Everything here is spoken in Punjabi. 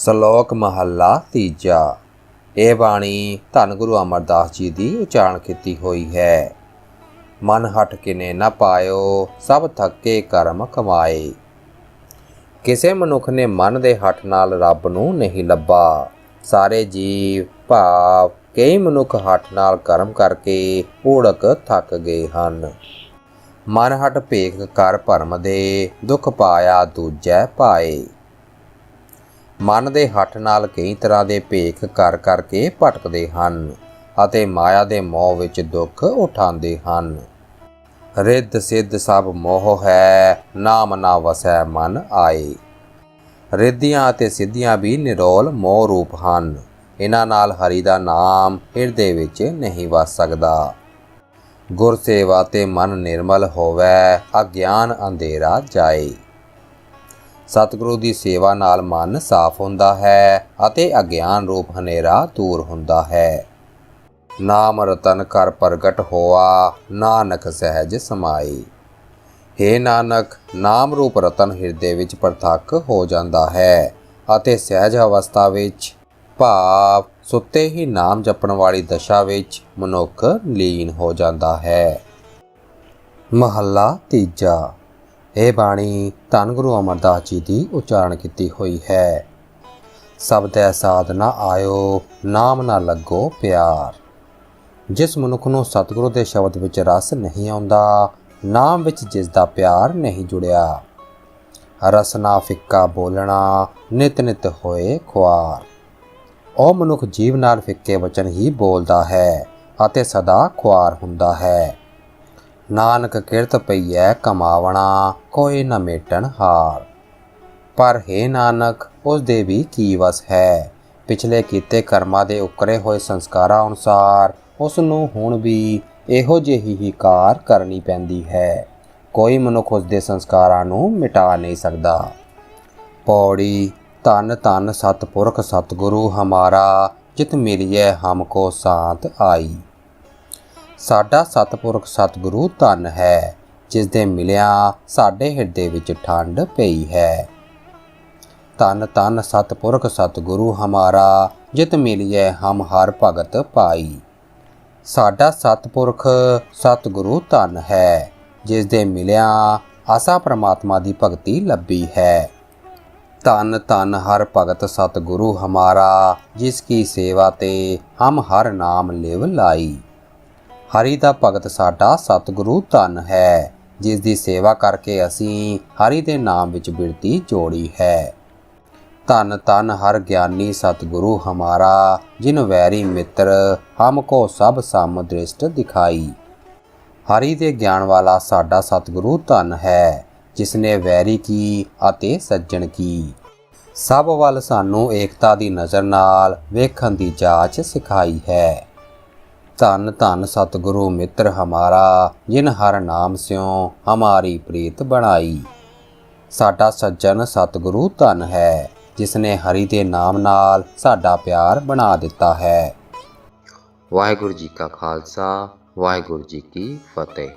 ਸ਼ਲੋਕ ਮਹੱਲਾ ਤੀਜਾ। ਇਹ ਬਾਣੀ ਧੰਨ ਗੁਰੂ ਅਮਰਦਾਸ ਜੀ ਦੀ ਉਚਾਰਨ ਕੀਤੀ ਹੋਈ ਹੈ। ਮਨ ਹਟ ਕਿਨੇ ਨਾ ਪਾਇਓ, ਸਭ ਥੱਕੇ ਕਰਮ ਕਮਾਏ। ਕਿਸੇ ਮਨੁੱਖ ਨੇ ਮਨ ਦੇ ਹੱਠ ਨਾਲ ਰੱਬ ਨੂੰ ਨਹੀਂ ਲੱਭਾ। ਸਾਰੇ ਜੀਵ, ਭਾਵ, ਕਈ ਮਨੁੱਖ ਹੱਠ ਨਾਲ ਕਰਮ ਕਰਕੇ ਊੜਕ ਥੱਕ ਗਏ ਹਨ। ਮਨ ਹਟ ਭੇਖ ਕਰ ਭਰਮ ਦੇ, ਦੁੱਖ ਪਾਇਆ ਦੂਜੈ ਪਾਏ। ਮਨ ਦੇ ਹੱਠ ਨਾਲ ਕਈ ਤਰ੍ਹਾਂ ਦੇ ਭੇਖ ਕਰ ਕਰਕੇ ਭਟਕਦੇ ਹਨ ਅਤੇ ਮਾਇਆ ਦੇ ਮੋਹ ਵਿੱਚ ਦੁੱਖ ਉਠਾਉਂਦੇ ਹਨ। ਰਿੱਧ ਸਿੱਧ ਸਭ ਮੋਹ ਹੈ, ਨਾਮ ਨਾ ਵਸੈ ਮਨ ਆਏ। ਰਿੱਧੀਆਂ ਅਤੇ ਸਿੱਧੀਆਂ ਵੀ ਨਿਰੋਲ ਮੋਹ ਰੂਪ ਹਨ। ਇਹਨਾਂ ਨਾਲ ਹਰੀ ਦਾ ਨਾਮ ਹਿਰਦੇ ਵਿੱਚ ਨਹੀਂ ਵਸ ਸਕਦਾ। ਗੁਰ ਸੇਵਾ ਤੇ ਮਨ ਨਿਰਮਲ ਹੋਵੇ, ਅਗਿਆਨ ਅੰਧੇਰਾ ਜਾਏ। ਸਤਿਗੁਰੂ ਦੀ ਸੇਵਾ ਨਾਲ ਮਨ ਸਾਫ਼ ਹੁੰਦਾ ਹੈ ਅਤੇ ਅਗਿਆਨ ਰੂਪ ਹਨੇਰਾ ਦੂਰ ਹੁੰਦਾ ਹੈ। ਨਾਮ ਰਤਨ ਕਰ ਪ੍ਰਗਟ ਹੋਆ, ਨਾਨਕ ਸਹਿਜ ਸਮਾਈ ਹੇ ਨਾਨਕ, ਨਾਮ ਰੂਪ ਰਤਨ ਹਿਰਦੇ ਵਿੱਚ ਪ੍ਰਤੱਖ ਹੋ ਜਾਂਦਾ ਹੈ ਅਤੇ ਸਹਿਜ ਅਵਸਥਾ ਵਿੱਚ ਭਾਵ ਸੁੱਤੇ ਹੀ ਨਾਮ ਜਪਣ ਵਾਲੀ ਦਸ਼ਾ ਵਿੱਚ ਮਨੁੱਖ ਲੀਨ ਹੋ ਜਾਂਦਾ ਹੈ। ਮਹੱਲਾ ਤੀਜਾ ਇਹ ਬਾਣੀ ਧੰਨ ਗੁਰੂ ਅਮਰਦਾਸ ਜੀ ਦੀ ਉਚਾਰਨ ਕੀਤੀ ਹੋਈ ਹੈ। ਸਬਦੈ ਸਾਧਨਾ ਆਇਓ, ਨਾਮ ਨਾ ਲੱਗੋ ਪਿਆਰ। ਜਿਸ ਮਨੁੱਖ ਨੂੰ ਸਤਿਗੁਰੂ ਦੇ ਸ਼ਬਦ ਵਿੱਚ ਰਸ ਨਹੀਂ ਆਉਂਦਾ, ਨਾਮ ਵਿੱਚ ਜਿਸ ਦਾ ਪਿਆਰ ਨਹੀਂ ਜੁੜਿਆ ਰਸਨਾ ਫਿੱਕਾ ਬੋਲਣਾ, ਨਿਤ ਨਿਤ ਹੋਏ ਖੁਆਰ। ਉਹ ਮਨੁੱਖ ਜੀਵ ਨਾਲ ਫਿੱਕੇ ਵਚਨ ਹੀ ਬੋਲਦਾ ਹੈ ਅਤੇ ਸਦਾ ਖੁਆਰ ਹੁੰਦਾ ਹੈ। ਨਾਨਕ ਕਿਰਤ ਪਈਐ ਕਮਾਵਣਾ, ਕੋਈ ਨਾ ਮੇਟਣ ਹਾਰ। ਪਰ ਹੈ ਨਾਨਕ ਉਸ ਦੇ ਵੀ ਕੀ ਵਸ ਹੈ? ਪਿਛਲੇ ਕੀਤੇ ਕਰਮਾਂ ਦੇ ਉਕਰੇ ਹੋਏ ਸੰਸਕਾਰਾਂ ਅਨੁਸਾਰ ਉਸ ਨੂੰ ਹੁਣ ਵੀ ਇਹੋ ਜਿਹੀ ਹੀ ਕਾਰ ਕਰਨੀ ਪੈਂਦੀ ਹੈ। ਕੋਈ ਮਨੁੱਖ ਉਸ ਦੇ ਸੰਸਕਾਰਾਂ ਨੂੰ ਮਿਟਾ ਨਹੀਂ ਸਕਦਾ। ਪੌੜੀ, ਧੰਨ ਧੰਨ ਸਤਪੁਰਖ ਸਤਿਗੁਰੂ ਹਮਾਰਾ, ਜਿਤ ਮਿਲਿਐ ਹਮਕੋ ਸਾਥ ਆਈ। ਸਾਡਾ ਸਤਪੁਰਖ ਸਤਿਗੁਰੂ ਧਨ ਹੈ ਜਿਸ ਦੇ ਮਿਲਿਆ ਸਾਡੇ ਹਿਰਦੇ ਵਿੱਚ ਠੰਡ ਪਈ ਹੈ। ਧੰਨ ਧੰਨ ਸਤਪੁਰਖ ਸਤਿਗੁਰੂ ਹਮਾਰਾ, ਜਿਤ ਮਿਲਿਐ ਹਮ ਹਰ ਭਗਤ ਪਾਈ ਸਾਡਾ ਸਤਪੁਰਖ ਸਤਿਗੁਰੂ ਧਨ ਹੈ ਜਿਸ ਦੇ ਮਿਲਿਆ ਆਸਾ ਪ੍ਰਮਾਤਮਾ ਦੀ ਭਗਤੀ ਲੱਭੀ ਹੈ। ਧੰਨ ਧੰਨ ਹਰ ਭਗਤ ਸਤਿਗੁਰੂ ਹਮਾਰਾ, ਜਿਸ ਕੀ ਸੇਵਾ ਤੇ ਹਮ ਹਰ ਨਾਮ ਲਿਵ ਲਾਈ। ਹਰੀ ਦਾ ਭਗਤ ਸਾਡਾ ਸਤਿਗੁਰੂ ਧਨ ਹੈ ਜਿਸ ਦੀ ਸੇਵਾ ਕਰਕੇ ਅਸੀਂ ਹਰੀ ਦੇ ਨਾਮ ਵਿੱਚ ਬਿਰਤੀ ਜੋੜੀ ਹੈ। ਧੰਨ ਧੰਨ ਹਰ ਗਿਆਨੀ ਸਤਿਗੁਰੂ ਹਮਾਰਾ, ਜਿਨ ਵੈਰੀ ਮਿੱਤਰ, ਹਮ ਕੋ ਸਭ ਸਮ ਦ੍ਰਿਸ਼ਟ ਦਿਖਾਈ। ਹਰੀ ਦੇ ਗਿਆਨ ਵਾਲਾ ਸਾਡਾ ਸਤਿਗੁਰੂ ਧਨ ਹੈ ਜਿਸ ਨੇ ਵੈਰੀ ਕੀ ਅਤੇ ਸੱਜਣ ਕੀ। ਸਭ ਵੱਲ ਸਾਨੂੰ ਏਕਤਾ ਦੀ ਨਜ਼ਰ ਨਾਲ ਵੇਖਣ ਦੀ ਜਾਂਚ ਸਿਖਾਈ ਹੈ। ਧੰਨ ਧੰਨ ਸਤਿਗੁਰੂ ਮਿੱਤਰ ਹਮਾਰਾ, ਜਿਨ ਹਰ ਨਾਮ ਸਿਓ ਹਮਾਰੀ ਪ੍ਰੀਤ ਬਣਾਈ। ਸਾਡਾ ਸੱਜਣ ਸਤਿਗੁਰੂ ਧੰਨ ਹੈ ਜਿਸ ਨੇ ਹਰੀ ਦੇ ਨਾਮ ਨਾਲ ਸਾਡਾ ਪਿਆਰ ਬਣਾ ਦਿੱਤਾ ਹੈ। ਵਾਹਿਗੁਰੂ ਜੀ ਕਾ ਖਾਲਸਾ, ਵਾਹਿਗੁਰੂ ਜੀ ਕੀ ਫਤਿਹ।